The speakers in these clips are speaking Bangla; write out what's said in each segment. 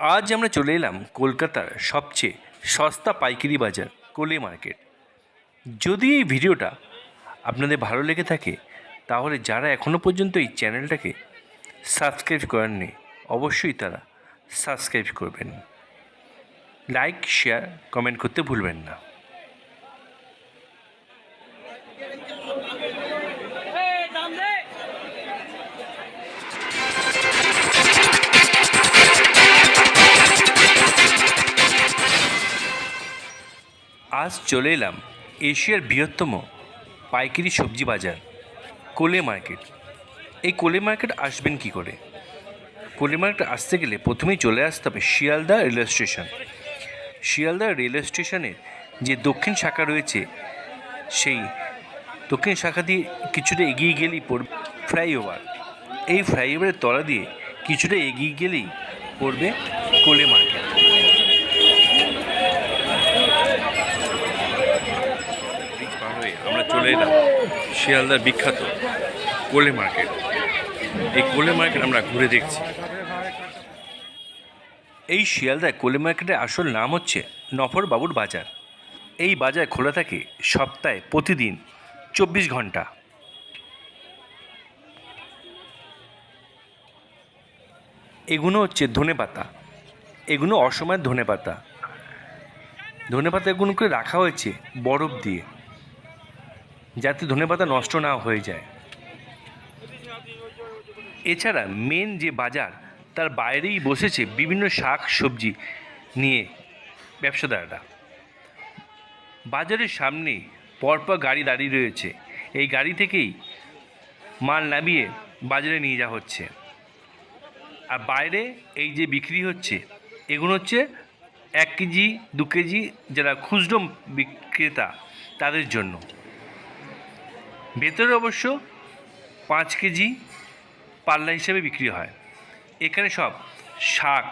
আজ আমরা চলে এলাম কলকাতার সবচেয়ে সস্তা পাইকারি বাজার, কোলে মার্কেট। যদি এই ভিডিওটা আপনাদের ভালো লেগে থাকে, তাহলে যারা এখনও পর্যন্ত এই চ্যানেলটাকে সাবস্ক্রাইব করেননি, অবশ্যই তারা সাবস্ক্রাইব করবেন। লাইক, শেয়ার, কমেন্ট করতে ভুলবেন না। আজ চলে এলাম এশিয়ার বৃহত্তম পাইকারি সবজি বাজার, কোলে মার্কেট। এই কোলে মার্কেট আসবেন কি করে? কোলে মার্কেট আসতে গেলে প্রথমেই চলে আসতে হবে Sealdah railway station. Sealdah railway স্টেশনের যে দক্ষিণ শাখা রয়েছে, সেই দক্ষিণ শাখা দিয়ে কিছুটা এগিয়ে গেলেই পড়বে ফ্লাইওভার। এই ফ্লাইওভারের তলা দিয়ে কিছুটা এগিয়ে গেলেই পড়বে কোলে মার্কেট ব্রিজ পার চলে এলাম শিয়ালদার বিখ্যাত কোলে মার্কেট। এই কোলে মার্কেট আমরা ঘুরে দেখছি। এই শিয়ালদায় কোলে মার্কেটের আসল নাম হচ্ছে নফর বাবুর বাজার। এই বাজার খোলা থাকে সপ্তাহে প্রতিদিন চব্বিশ ঘণ্টা। এগুলো হচ্ছে ধনে পাতা। এগুলো অসময়ের ধনে পাতা। ধনে পাতাগুলোকে রাখা হয়েছে বরফ দিয়ে। যাতে ধনেপাতা নষ্ট না হয়ে যায়। এছাড়া মেন যে বাজার, তার বাইরেই বসেছে বিভিন্ন শাক সবজি নিয়ে ব্যবসাদাররা। বাজারের সামনে পরপর গাড়ি দাঁড়িয়ে রয়েছে। এই গাড়ি থেকেই মাল নামিয়ে বাজারে নিয়ে যাওয়া হচ্ছে। আর বাইরে এই যে বিক্রি হচ্ছে, এগুলো হচ্ছে এক কেজি, দু কেজি যারা খুচরো বিক্রেতা, তাদের জন্য। ভেতরে অবশ্য পাঁচ কেজি পাল্লা হিসেবে বিক্রি হয়। এখানে সব শাক,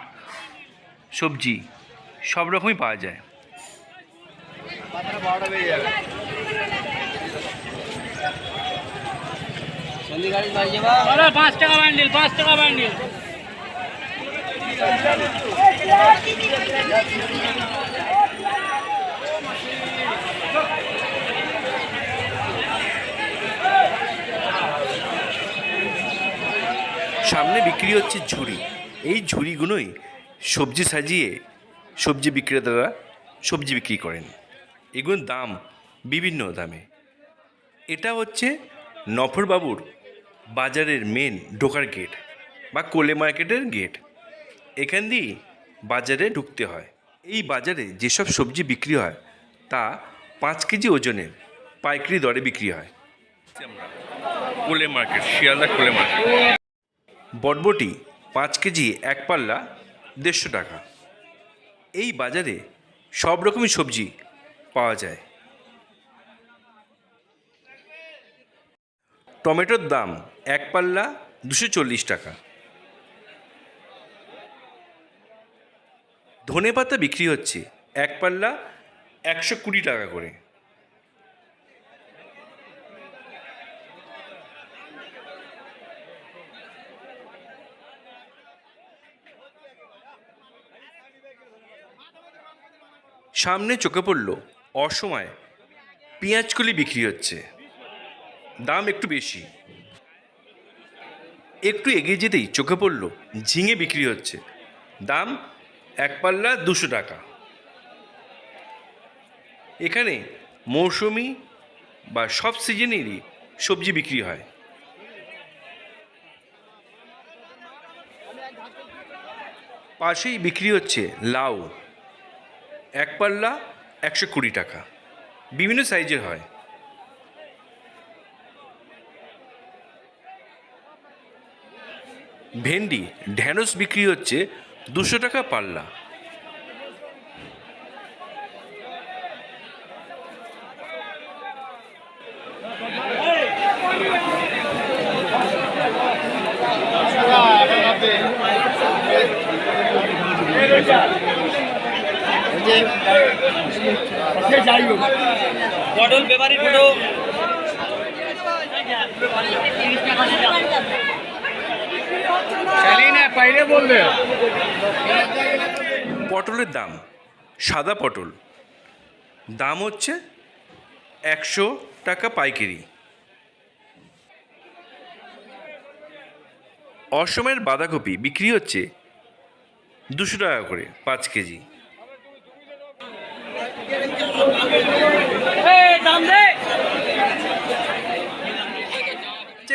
সবজি, সব রকমই পাওয়া যায়। পাঁচ টাকা বান্ডিল পাঁচ টাকা বান্ডিল সামনে বিক্রি হচ্ছে ঝুড়ি। এই ঝুড়িগুলোই সবজি সাজিয়ে সবজি বিক্রেতারা সবজি বিক্রি করেন। এগুলোর দাম বিভিন্ন দামে। এটা হচ্ছে নফরবাবুর বাজারের মেন ঢোকার গেট বা কোলে মার্কেটের গেট এখান দিয়েই বাজারে ঢুকতে হয়। এই বাজারে যেসব সবজি বিক্রি হয়, তা পাঁচ কেজি ওজনের পাইকারি দরে বিক্রি হয়। কোলে মার্কেট, শিয়ালদা কোলে মার্কেট। বটবটি পাঁচ কেজি, এক পাল্লা, দেড়শো টাকা। এই বাজারে সব রকমই সবজি পাওয়া যায়। টমেটোর দাম এক পাল্লা দুশো চল্লিশ টাকা। ধনে পাতা বিক্রি হচ্ছে এক পাল্লা একশো কুড়ি টাকা করে। সামনে চোখে পড়ল, অসময়ে পেঁয়াজকলি বিক্রি হচ্ছে। দাম একটু বেশি। একটু এগিয়ে যেতেই চোখে পড়ল, ঝিঙে বিক্রি হচ্ছে। দাম এক পাল্লা দুশো টাকা। এখানে মৌসুমি বা সব সিজনেরই সবজি বিক্রি হয়। পাশেই বিক্রি হচ্ছে লাউ। এক পাল্লা একশো কুড়ি টাকা। বিভিন্ন সাইজের হয়। ভেন্ডি ঢ্যাঁড়স বিক্রি হচ্ছে দুশো টাকা পাল্লা। পটল পটলের দাম সাদা পটল। দাম হচ্ছে একশো টাকা পাইকারি। অসমের বাঁধাকপি বিক্রি হচ্ছে দুশো টাকা করে পাঁচ কেজি।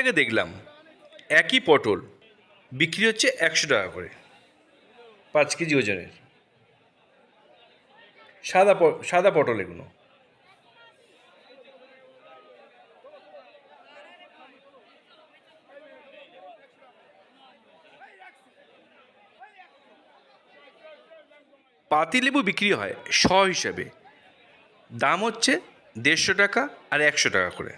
জায়গায় দেখলাম একই পটল বিক্রি হচ্ছে একশো টাকা করে, পাঁচ কেজি ওজনের। সাদা সাদা পটল এগুলো। পাতিলেবু বিক্রি হয় শ হিসাবে। দাম হচ্ছে দেড়শো টাকা আর একশো টাকা করে।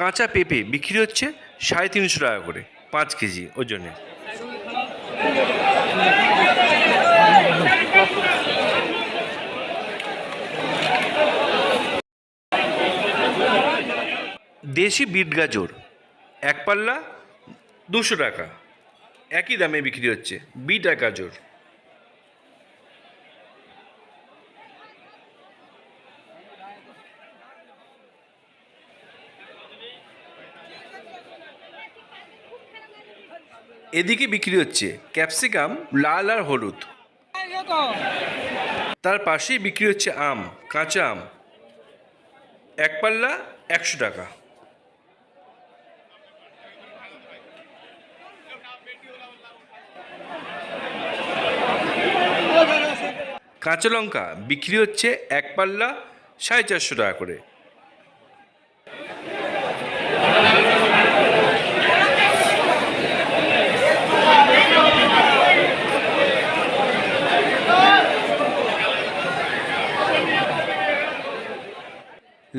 কাঁচা পেঁপে বিক্রি হচ্ছে সাড়ে তিনশো টাকা করে, পাঁচ কেজি ওজনে। দেশি বিট গাজর, এক পাল্লা দুশো টাকা। একই দামে বিক্রি হচ্ছে বিট আর গাজর। এদিকে বিক্রি হচ্ছে ক্যাপসিকাম, লাল আর হলুদ। তার পাশেই বিক্রি হচ্ছে আম, কাঁচা আম। এক পাল্লা একশো টাকা। কাঁচা লঙ্কা বিক্রি হচ্ছে এক পাল্লা সাড়ে চারশো টাকা করে।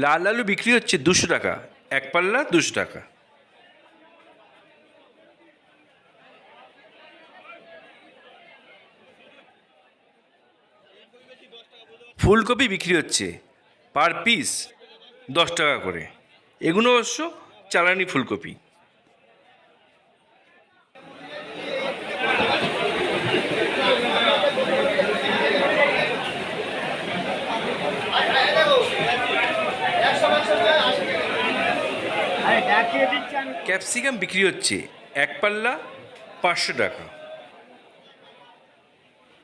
লাল আলু বিক্রি হচ্ছে দুশো টাকা, এক পাল্লা দুশো টাকা। ফুলকপি বিক্রি হচ্ছে পার পিস দশ টাকা করে। এগুলো অবশ্য চালানি ফুলকপি। ক্যাপসিকাম বিক্রি হচ্ছে এক পাল্লা পাঁচশো টাকা।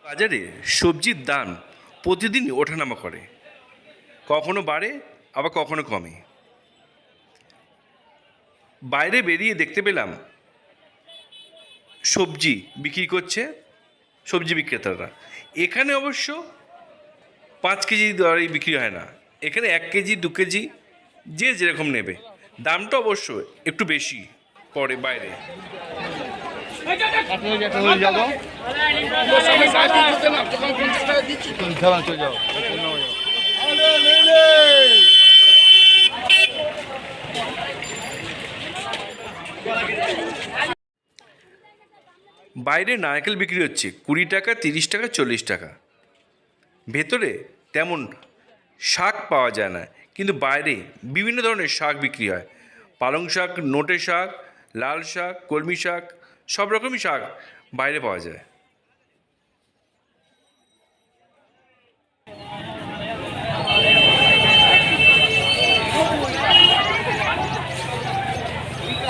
বাজারে সবজির দাম প্রতিদিন ওঠানামা করে। কখনো বাড়ে, আবার কখনো কমে। বাইরে বেরিয়ে দেখতে পেলাম, সবজি বিক্রি করছে সবজি বিক্রেতারা। এখানে অবশ্য পাঁচ কেজি দরেই বিক্রি হয় না। এখানে এক কেজি, দু কেজি, যে যেরকম নেবে। দামটা অবশ্য একটু বেশি পড়ে বাইরে। বাইরে নারকেল বিক্রি হচ্ছে কুড়ি টাকা তিরিশ টাকা চল্লিশ টাকা। ভেতরে তেমন শাক পাওয়া যায় না। কিন্তু বাইরে বিভিন্ন ধরনের শাক বিক্রি হয়। পালং শাক, নোটে শাক, লাল শাক, কলমি শাক, সব রকমই শাক বাইরে পাওয়া যায়।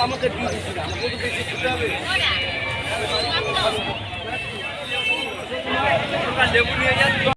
আমাকে লেবু নিয়ে যাচ্ছি।